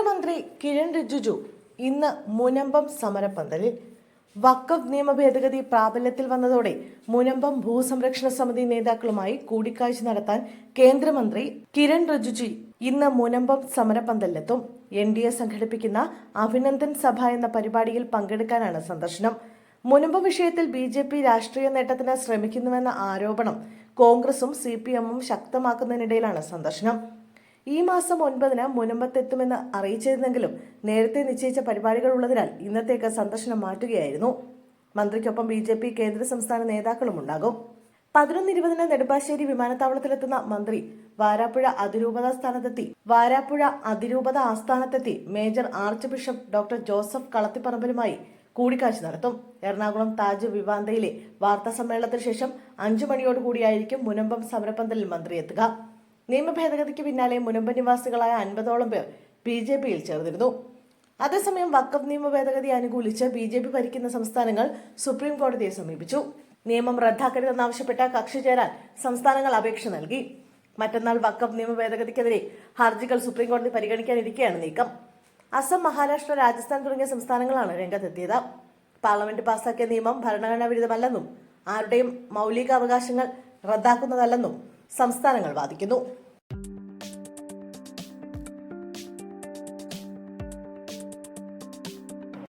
കേന്ദ്രമന്ത്രി കിരൺ റിജിജു ഇന്ന് മുനമ്പം സമരപ്പന്തലിൽ വക്കഫ് നിയമ ഭേദഗതി പ്രാബല്യത്തിൽ വന്നതോടെ മുനമ്പം ഭൂസംരക്ഷണ സമിതി നേതാക്കളുമായി കൂടിക്കാഴ്ച നടത്താൻ കേന്ദ്രമന്ത്രി കിരൺ റിജിജു ഇന്ന് മുനമ്പം സമരപ്പന്തലിലെത്തും. എൻ ഡി എ സംഘടിപ്പിക്കുന്ന അഭിനന്ദൻ സഭ എന്ന പരിപാടിയിൽ പങ്കെടുക്കാനാണ് സന്ദർശനം. മുനമ്പ വിഷയത്തിൽ ബി ജെ പി രാഷ്ട്രീയ നേട്ടത്തിന് ശ്രമിക്കുന്നുവെന്ന ആരോപണം കോൺഗ്രസും സി പി എമ്മും ശക്തമാക്കുന്നതിനിടയിലാണ് സന്ദർശനം. ഈ മാസം ഒൻപതിന് മുനമ്പത്തെത്തുമെന്ന് അറിയിച്ചിരുന്നെങ്കിലും നേരത്തെ നിശ്ചയിച്ച പരിപാടികൾ ഉള്ളതിനാൽ ഇന്നത്തേക്ക് സന്ദർശനം മാറ്റുകയായിരുന്നു. മന്ത്രിക്കൊപ്പം ബി ജെ പി കേന്ദ്ര സംസ്ഥാന നേതാക്കളും ഉണ്ടാകും. പതിനൊന്ന് ഇരുപതിന് നെടുമ്പാശ്ശേരി വിമാനത്താവളത്തിലെത്തുന്ന മന്ത്രി വാരാപ്പുഴ അതിരൂപത സ്ഥാനത്തെത്തി. വാരാപ്പുഴ അതിരൂപത ആസ്ഥാനത്തെത്തി major archbishop doctor Joseph കളത്തിപ്പറമ്പലുമായി കൂടിക്കാഴ്ച നടത്തും. എറണാകുളം താജ് വിവാന്തയിലെ വാർത്താ സമ്മേളനത്തിന് ശേഷം അഞ്ചു മണിയോടുകൂടിയായിരിക്കും മുനമ്പം സമരപന്തലിൽ മന്ത്രി എത്തുക. നിയമ ഭേദഗതിക്ക് പിന്നാലെ മുനമ്പ നിവാസികളായ അൻപതോളം പേർ ബി ജെ പിയിൽ ചേർന്നിരുന്നു. അതേസമയം വക്കഫ് നിയമ ഭേദഗതി അനുകൂലിച്ച് ബി ജെ പി ഭരിക്കുന്ന സംസ്ഥാനങ്ങൾ സുപ്രീം കോടതിയെ സമീപിച്ചു. നിയമം റദ്ദാക്കരുതെന്നാവശ്യപ്പെട്ട കക്ഷി ചേരാൻ സംസ്ഥാനങ്ങൾ അപേക്ഷ നൽകി. മറ്റന്നാൾ വക്കഫ് നിയമ ഭേദഗതിക്കെതിരെ ഹർജികൾ സുപ്രീം കോടതി പരിഗണിക്കാനിരിക്കെയാണ് നീക്കം. അസം മഹാരാഷ്ട്ര രാജസ്ഥാൻ തുടങ്ങിയ സംസ്ഥാനങ്ങളാണ് രംഗത്തെത്തിയത്. പാർലമെന്റ് പാസാക്കിയ നിയമം ഭരണഘടനാ വിരുദ്ധമല്ലെന്നും ആരുടെയും മൗലികാവകാശങ്ങൾ റദ്ദാക്കുന്നതല്ലെന്നും സംസ്ഥാനങ്ങൾ വാദിക്കുന്നു